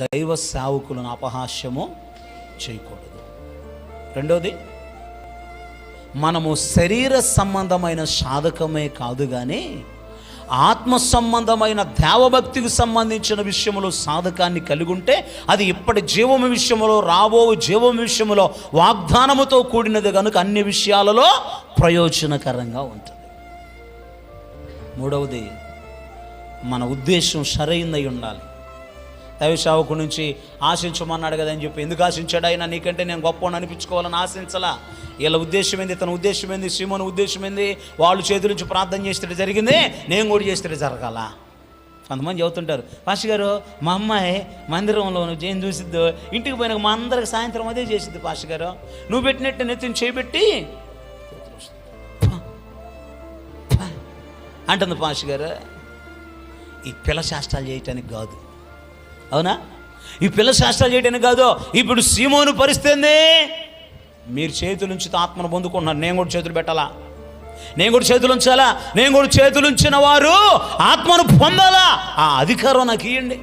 దైవ సేవకులను అపహాస్యము చేయకూడదు. రెండోది మనము శరీర సంబంధమైన సాధకమే కాదు కానీ ఆత్మ సంబంధమైన దేవభక్తికి సంబంధించిన విషయంలో సాధకాన్ని కలిగి ఉంటే అది ఇప్పటి జీవము విషయంలో రాబో జీవం విషయంలో వాగ్దానముతో కూడినది కనుక అన్ని విషయాలలో ప్రయోజనకరంగా ఉంటుంది. మూడవది మన ఉద్దేశం సరైనది ఉండాలి. దైవశావకు నుంచి ఆశించమన్నాడు కదా అని చెప్పి ఎందుకు ఆశించాడు ఆయన? నీకంటే నేను గొప్ప అనిపించుకోవాలని ఆశించలా. వీళ్ళ ఉద్దేశం ఏంది? తన ఉద్దేశం ఏంది? సీమోని ఉద్దేశం ఏంది? వాళ్ళు చేతుల నుంచి ప్రార్థన చేస్తే జరిగింది నేను కూడా చేస్తే జరగాల. కొంతమంది చెబుతుంటారు పాషి గారు మా అమ్మాయి మందిరంలో నువ్వు ఏం చూసిద్దు? ఇంటికి పోయిన మా అందరికి సాయంత్రం అదే చేసిద్ది పాషి గారు. నువ్వు పెట్టినట్టు నెత్తిని చేపెట్టి అంటుంది పాష గారు. ఈ పిల్ల శాస్త్రాలు చేయటానికి కాదు. అవునా? ఈ పిల్ల శాస్త్రాలు చేయడానికి కాదు ఇప్పుడు సీమోను పరిస్థితి మీరు చేతుల నుంచి ఆత్మను పొందుకుంటున్నారు. నేను కూడా చేతులు పెట్టాలా? నేను కూడా చేతులు ఉంచాలా? నేను కూడా చేతులు ఉంచిన వారు ఆత్మను పొందాలా? ఆ అధికారం నాకు ఇవ్వండి